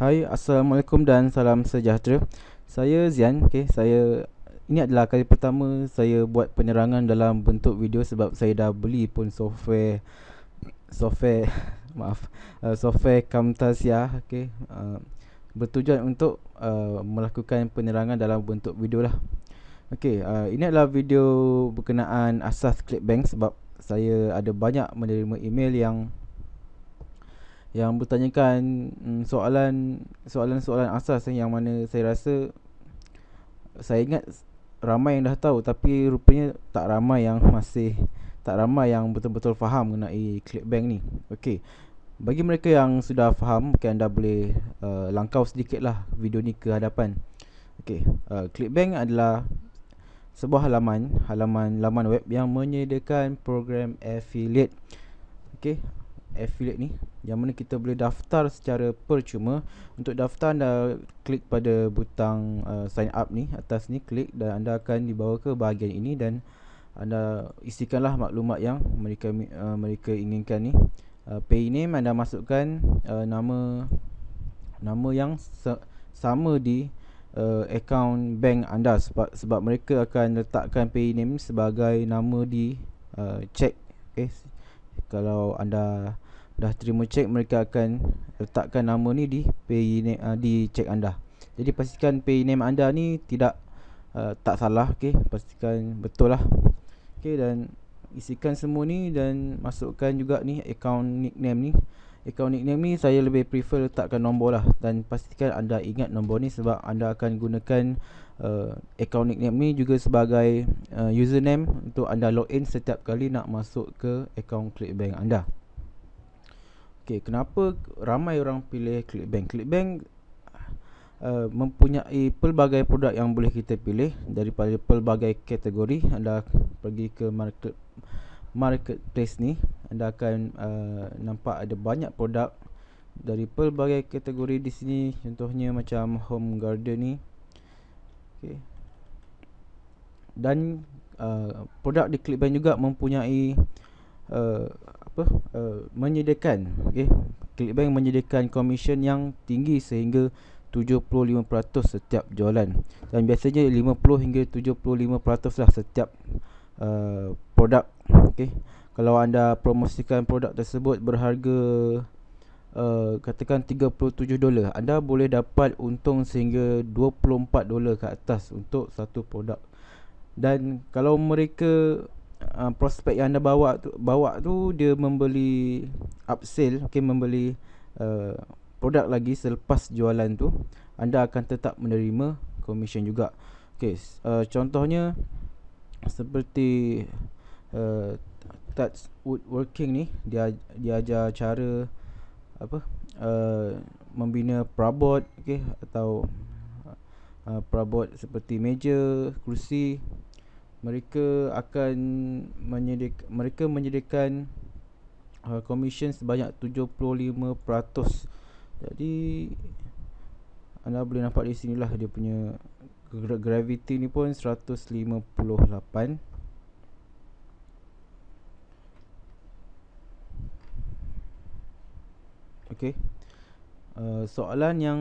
Hai, Assalamualaikum dan salam sejahtera. Saya Zian, okey. Saya ini adalah kali pertama saya buat penerangan dalam bentuk video sebab saya dah beli pun software software maaf, uh, software Camtasia, okey. Uh, bertujuan untuk uh, melakukan penerangan dalam bentuk video lah. Okey, uh, ini adalah video berkenaan asas Clickbank sebab saya ada banyak menerima email yang yang bertanyakan mm, soalan soalan-soalan asas yang mana saya rasa saya ingat ramai yang dah tahu tapi rupanya tak ramai yang masih tak ramai yang betul-betul faham mengenai Clickbank ni. Okey. Bagi mereka yang sudah faham, mungkin anda boleh uh, langkau sedikitlah video ni ke hadapan. Okey, uh, Clickbank adalah sebuah halaman, halaman laman web yang menyediakan program affiliate. Okey, affiliate ni yang mana kita boleh daftar secara percuma untuk daftar anda klik pada butang uh, sign up ni atas ni klik dan anda akan dibawa ke bahagian ini dan anda isikanlah maklumat yang mereka uh, mereka inginkan ni uh, pay name anda masukkan uh, nama nama yang sama di uh, account bank anda sebab sebab mereka akan letakkan pay name sebagai nama di uh, check okay. kalau anda dah terima cek mereka akan letakkan nama ni di pay name uh, di cek anda. Jadi pastikan pay name anda ni tidak uh, tak salah okey pastikan betul lah. Okey dan isikan semua ni dan masukkan juga ni account nickname ni. Account nickname ni saya lebih prefer letakkan nombor lah dan pastikan anda ingat nombor ni sebab anda akan gunakan uh, account nickname ni juga sebagai uh, username untuk anda login setiap kali nak masuk ke account Clickbank anda. Okey, kenapa ramai orang pilih Clickbank? Clickbank uh, mempunyai pelbagai produk yang boleh kita pilih daripada pelbagai kategori. Anda pergi ke market marketplace ni, anda akan uh, nampak ada banyak produk dari pelbagai kategori di sini. Contohnya macam home garden ni. Okey. Dan uh, produk di Clickbank juga mempunyai uh, apa uh, menyediakan okey? Clickbank menyediakan komisen yang tinggi sehingga 75% setiap jualan. Dan biasanya 50 hingga 75% lah setiap uh, produk okey? Kalau anda promosikan produk tersebut berharga uh, katakan 37 dolar anda boleh dapat untung sehingga 24 dolar ke atas untuk satu produk. Dan kalau mereka uh, prospek yang anda bawa tu bawa tu dia membeli upsell okey membeli uh, produk lagi selepas jualan tu anda akan tetap menerima commission juga. Okey uh, contohnya seperti uh, touch woodworking ni dia dia ajar cara apa uh, membina perabot okey atau uh, perabot seperti meja kerusi mereka akan menyediakan mereka menyediakan uh, commission sebanyak 75%. Jadi anda boleh nampak di sinilah dia punya gravity ni pun 158. Okey. Uh, soalan yang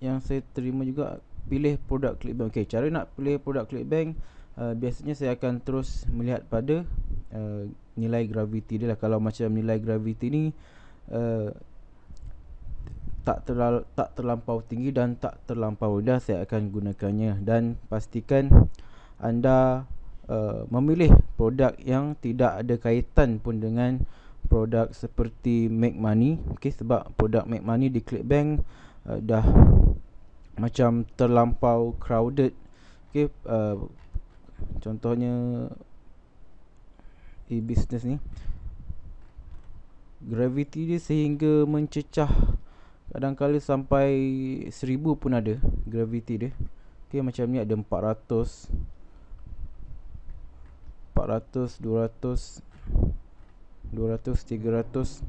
yang saya terima juga pilih produk Clickbank. Okey, cara nak pilih produk Clickbank uh, biasanya saya akan terus melihat pada uh, nilai graviti dia lah. Kalau macam nilai graviti ni uh, tak terlalu tak terlampau tinggi dan tak terlampau rendah saya akan gunakannya. Dan pastikan anda uh, memilih produk yang tidak ada kaitan pun dengan produk seperti make money. Okey sebab produk make money di Clickbank uh, dah macam terlampau crowded. Okey uh, Contohnya e-business ni. Gravity dia sehingga mencecah Kadang-kadang sampai seribu pun ada Gravity dia. Okay macam ni ada 400 400, 200 200, 300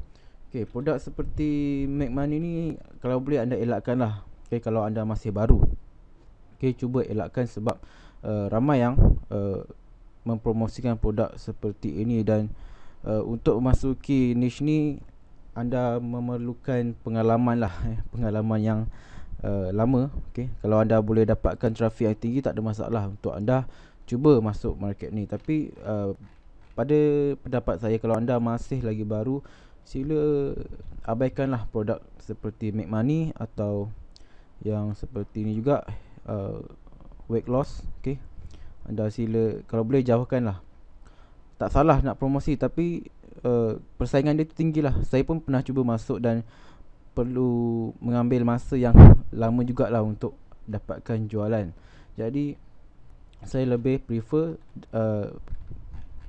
Okay produk seperti Make Money ni Kalau boleh anda elakkan lah Okay kalau anda masih baru. Okay cuba elakkan sebab uh, ramai yang uh, mempromosikan produk seperti ini dan uh, untuk memasuki niche ni anda memerlukan pengalaman lah eh, pengalaman yang uh, lama okay. kalau anda boleh dapatkan trafik yang tinggi tak ada masalah untuk anda cuba masuk market ni tapi uh, pada pendapat saya kalau anda masih lagi baru sila abaikanlah produk seperti make money atau yang seperti ni juga uh, weight loss okay. anda sila kalau boleh jauhkanlah tak salah nak promosi tapi uh, persaingan dia tinggi lah. Saya pun pernah cuba masuk dan perlu mengambil masa yang lama jugalah untuk dapatkan jualan. Jadi saya lebih prefer uh,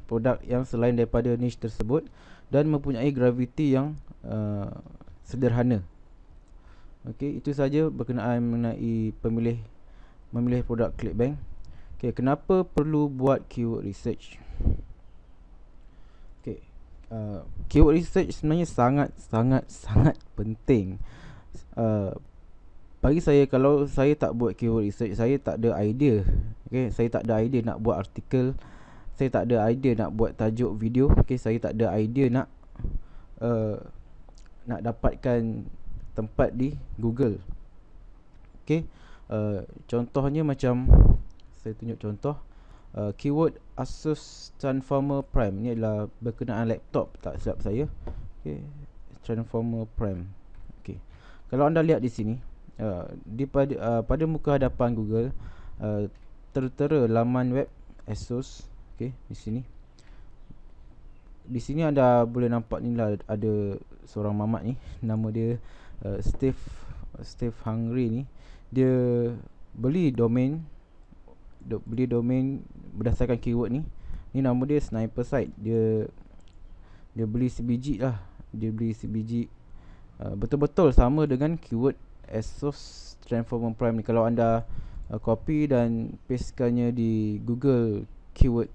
produk yang selain daripada niche tersebut dan mempunyai gravity yang uh, sederhana. Okey, itu saja berkenaan mengenai pemilih memilih produk Clickbank. Okey, kenapa perlu buat keyword research? uh, keyword research sebenarnya sangat sangat sangat penting. Uh, bagi saya kalau saya tak buat keyword research, saya tak ada idea. Okay, saya tak ada idea nak buat artikel. Saya tak ada idea nak buat tajuk video. Okay, saya tak ada idea nak uh, nak dapatkan tempat di Google. Okay, uh, contohnya macam saya tunjuk contoh uh, keyword Asus Transformer Prime ni adalah berkenaan laptop tak silap saya. Okey Transformer Prime. Okey. Kalau anda lihat di sini uh, di pada uh, pada muka hadapan Google uh, tertera laman web Asus okey di sini. Di sini anda boleh nampak ni lah ada seorang mamat ni. Nama dia uh, Steve Steve Hungry ni dia beli domain do, beli domain berdasarkan keyword ni. Ni nama dia sniper site. Dia dia beli sebiji lah. Dia beli sebiji uh, betul-betul sama dengan keyword Asus Transformer Prime ni. Kalau anda uh, copy dan pastekannya di Google keyword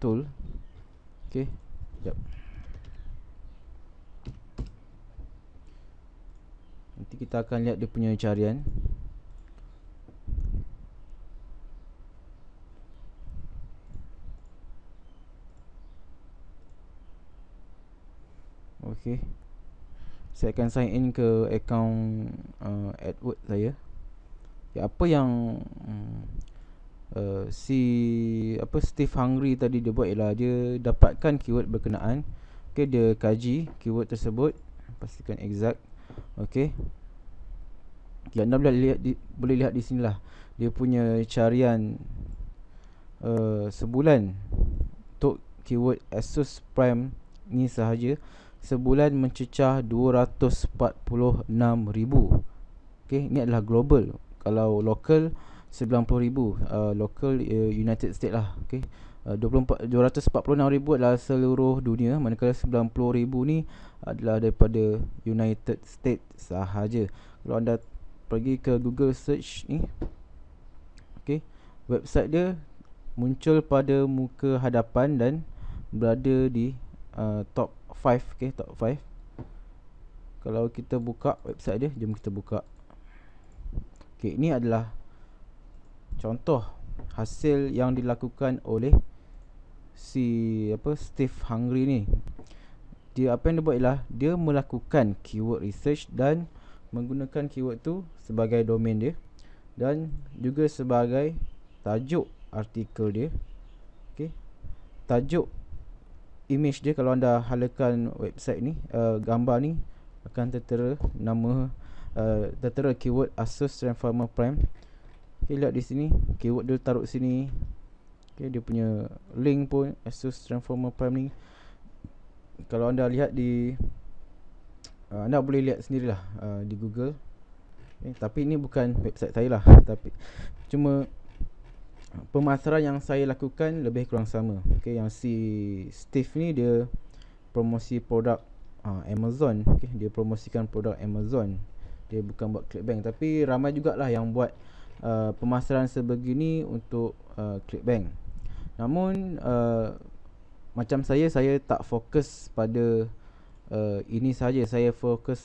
tool. Okey jap nanti kita akan lihat dia punya carian Okey. Saya akan sign in ke account uh, AdWords saya. Ya, apa yang uh, si apa Steve Hungry tadi dia buat ialah dia dapatkan keyword berkenaan. Okey, dia kaji keyword tersebut, pastikan exact. Okey. Ya, anda boleh lihat di, boleh lihat di sinilah dia punya carian uh, sebulan untuk keyword Asus Prime ni sahaja sebulan mencecah 246,000 Okay, ini adalah global. Kalau local 90,000 uh, Local uh, United States lah. Okay uh, 24, 246,000 adalah seluruh dunia. Manakala 90,000 ni adalah daripada United States sahaja. Kalau anda pergi ke Google search ni Okay Website dia muncul pada muka hadapan dan berada di uh, top 5 okay, top 5 kalau kita buka website dia jom kita buka. Okay, ini adalah contoh hasil yang dilakukan oleh si apa Steve Hungry ni. Dia apa yang dia buat ialah dia melakukan keyword research dan menggunakan keyword tu sebagai domain dia dan juga sebagai tajuk artikel dia. Okey tajuk image dia kalau anda halakan website ni uh, gambar ni akan tertera nama uh, tertera keyword Asus Transformer Prime. Okay, lihat di sini keyword dia taruh sini. Okay, dia punya link pun Asus Transformer Prime ni. Kalau anda lihat di uh, anda boleh lihat sendirilah uh, di Google. Okay, tapi ini bukan website saya lah tapi cuma pemasaran yang saya lakukan lebih kurang sama. Okey, yang si Steve ni dia promosi produk uh, Amazon. Okey, dia promosikan produk Amazon. Dia bukan buat Clickbank tapi ramai jugalah yang buat uh, pemasaran sebegini untuk uh, Clickbank. Namun uh, macam saya saya tak fokus pada uh, ini saja. Saya fokus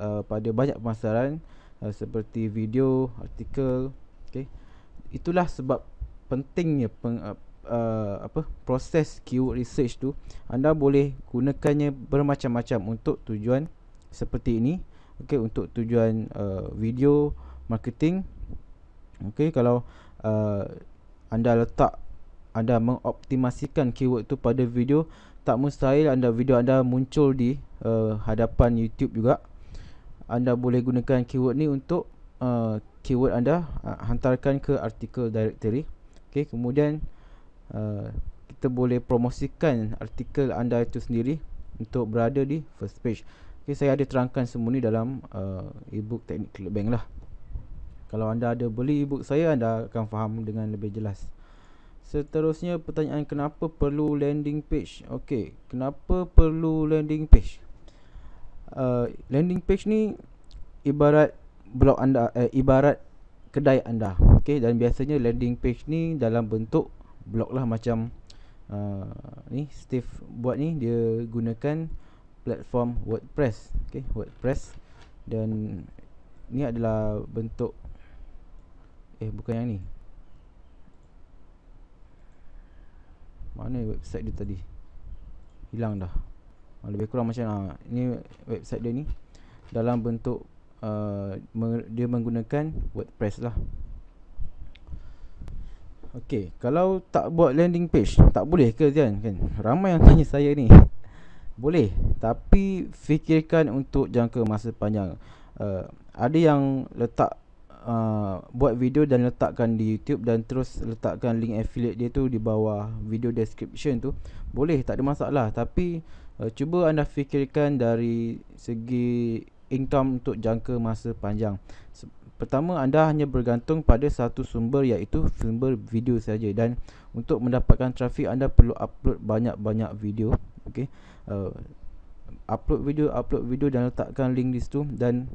uh, pada banyak pemasaran uh, seperti video, artikel, okey. Itulah sebab pentingnya peng, uh, uh, apa proses keyword research tu anda boleh gunakannya bermacam-macam untuk tujuan seperti ini. Okey untuk tujuan uh, video marketing okey kalau uh, anda letak anda mengoptimasikan keyword tu pada video tak mustahil anda video anda muncul di uh, hadapan YouTube juga. Anda boleh gunakan keyword ni untuk uh, keyword anda uh, hantarkan ke artikel directory okey kemudian uh, kita boleh promosikan artikel anda itu sendiri untuk berada di first page. Okey saya ada terangkan semua ni dalam uh, ebook teknik ClickBank lah. Kalau anda ada beli ebook saya anda akan faham dengan lebih jelas. Seterusnya pertanyaan kenapa perlu landing page? Okey, kenapa perlu landing page? Uh, Landing page ni ibarat blog anda eh, Ibarat kedai anda Okey, dan biasanya landing page ni dalam bentuk blog lah macam uh, Ni Steve buat ni dia gunakan platform WordPress. Okey, WordPress. Dan ni adalah bentuk Eh bukan yang ni. Mana website dia tadi? Hilang dah. Ah, Lebih kurang macam ah, Ini website dia ni. Dalam bentuk uh, Dia menggunakan WordPress lah Okay Kalau tak buat landing page Tak boleh ke Zian? Kan? Ramai yang tanya saya ni. Boleh Tapi Fikirkan untuk jangka masa panjang. Uh, Ada yang letak uh, buat video dan letakkan di YouTube dan terus letakkan link affiliate dia tu di bawah video description tu boleh tak ada masalah. Tapi uh, cuba anda fikirkan dari segi income untuk jangka masa panjang pertama anda hanya bergantung pada satu sumber iaitu sumber video saja dan untuk mendapatkan trafik anda perlu upload banyak-banyak video okey uh, upload video upload video dan letakkan link di situ dan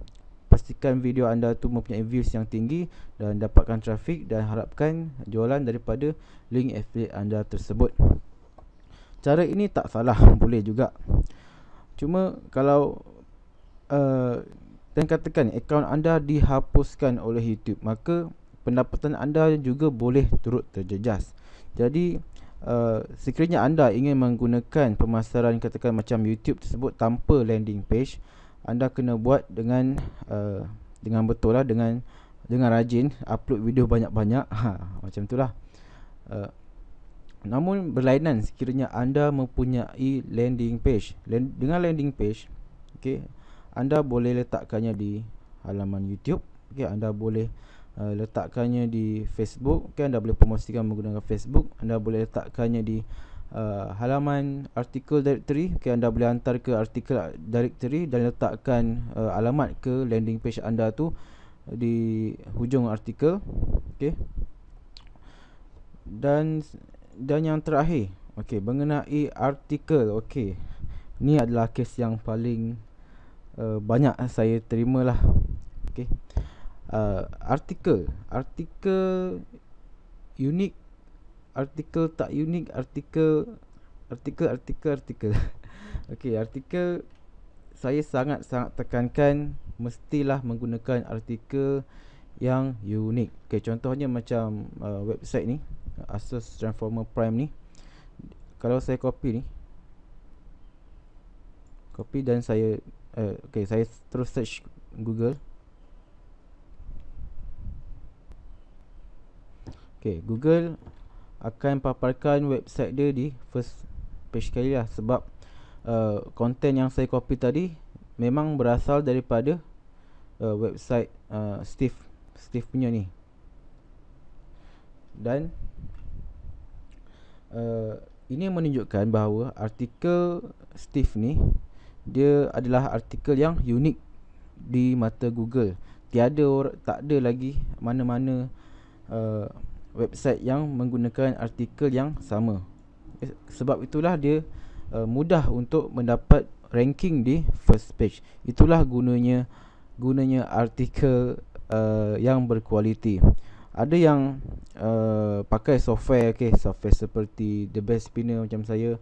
pastikan video anda tu mempunyai views yang tinggi dan dapatkan trafik dan harapkan jualan daripada link affiliate anda tersebut. Cara ini tak salah, boleh juga. Cuma kalau uh, dan katakan akaun anda dihapuskan oleh YouTube, maka pendapatan anda juga boleh turut terjejas. Jadi uh, sekiranya anda ingin menggunakan pemasaran katakan macam YouTube tersebut tanpa landing page, anda kena buat dengan uh, dengan betul lah dengan dengan rajin upload video banyak-banyak ha macam itulah uh, namun berlainan sekiranya anda mempunyai landing page Land, dengan landing page okey anda boleh letakkannya di halaman YouTube okey? Anda boleh uh, letakkannya di Facebook okey? Anda boleh promosikan menggunakan Facebook. Anda boleh letakkannya di uh, halaman artikel directory okay, anda boleh hantar ke artikel directory dan letakkan uh, alamat ke landing page anda tu di hujung artikel okey? Dan dan yang terakhir okey? Mengenai artikel okey? Ni adalah kes yang paling uh, banyak saya terima lah. Okey uh, artikel. Artikel unik artikel tak unik artikel artikel artikel artikel. Okey artikel saya sangat sangat tekankan mestilah menggunakan artikel yang unik. Okey contohnya macam uh, website ni Asus Transformer Prime ni. Kalau saya copy ni copy dan saya uh, okey saya terus search Google. Okey Google akan paparkan website dia di first page sekali lah sebab uh, content yang saya copy tadi memang berasal daripada uh, website uh, Steve Steve punya ni. Dan uh, ini menunjukkan bahawa artikel Steve ni dia adalah artikel yang unik di mata Google. Tiada orang tak ada lagi mana-mana uh, website yang menggunakan artikel yang sama. Sebab itulah dia uh, mudah untuk mendapat ranking di first page. Itulah gunanya gunanya artikel uh, yang berkualiti. Ada yang uh, pakai software okay, software seperti the best spinner macam saya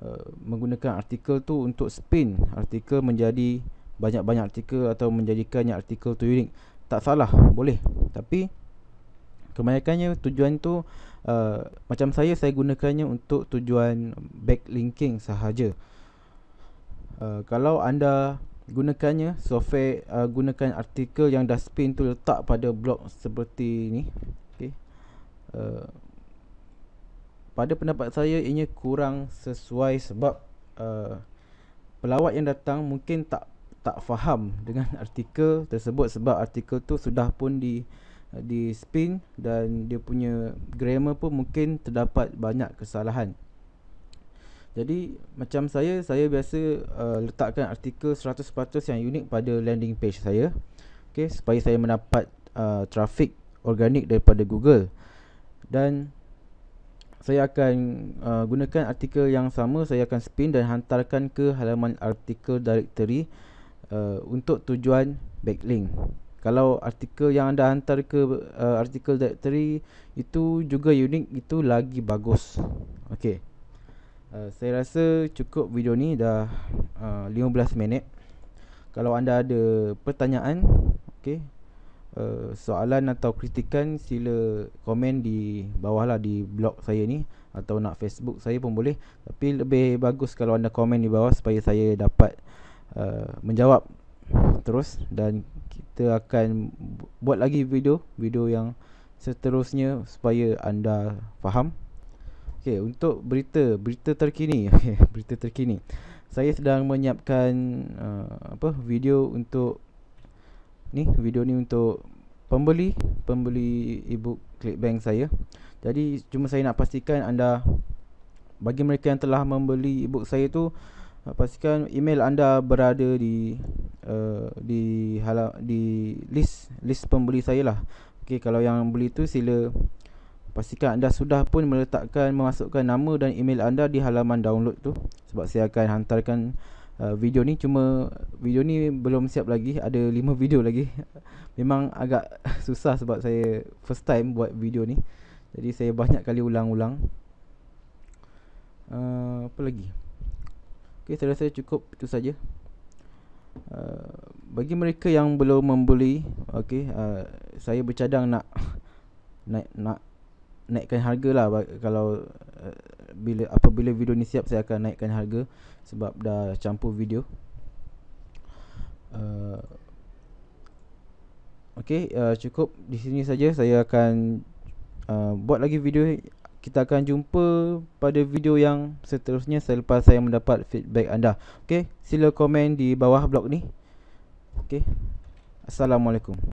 uh, menggunakan artikel tu untuk spin artikel menjadi banyak-banyak artikel atau menjadikannya artikel tu unik. Tak salah boleh. Tapi kebanyakannya tujuan tu uh, macam saya saya gunakannya untuk tujuan backlinking sahaja. Uh, kalau anda gunakannya software uh, gunakan artikel yang dah spin tu letak pada blog seperti ni okey. Uh, pada pendapat saya ianya kurang sesuai sebab uh, pelawat yang datang mungkin tak tak faham dengan artikel tersebut sebab artikel tu sudah pun di di spin dan dia punya grammar pun mungkin terdapat banyak kesalahan. Jadi macam saya saya biasa uh, letakkan artikel 100% yang unik pada landing page saya okey supaya saya mendapat uh, traffic organik daripada Google. Dan saya akan uh, gunakan artikel yang sama saya akan spin dan hantarkan ke halaman artikel directory uh, untuk tujuan backlink kalau artikel yang anda hantar ke uh, artikel directory itu juga unik itu lagi bagus okey Uh, saya rasa cukup video ni dah uh, 15 minit. Kalau anda ada pertanyaan, okey. Uh, soalan atau kritikan sila komen di bawah lah di blog saya ni atau nak Facebook saya pun boleh. Tapi lebih bagus kalau anda komen di bawah supaya saya dapat uh, menjawab terus dan kita akan buat lagi video video yang seterusnya supaya anda faham Okey, untuk berita berita terkini, berita terkini. Saya sedang menyiapkan uh, apa video untuk ni, video ni untuk pembeli, pembeli ebook Clickbank saya. Jadi cuma saya nak pastikan anda bagi mereka yang telah membeli ebook saya tu pastikan email anda berada di uh, di hala di list list pembeli saya lah. Okey, kalau yang beli tu sila Pastikan anda sudah pun meletakkan memasukkan nama dan email anda di halaman download tu sebab saya akan hantarkan uh, video ni cuma video ni belum siap lagi ada 5 video lagi. Memang agak susah sebab saya first time buat video ni. Jadi saya banyak kali ulang-ulang. Uh, apa lagi? Ok saya rasa cukup itu saja. Uh, bagi mereka yang belum membeli ok uh, saya bercadang nak naik nak naikkan harga lah kalau uh, bila apabila video ni siap saya akan naikkan harga sebab dah campur video. Uh, Okey, uh, cukup di sini saja saya akan uh, buat lagi video kita akan jumpa pada video yang seterusnya selepas saya mendapat feedback anda. Okey, sila komen di bawah blog ni. Okey. Assalamualaikum.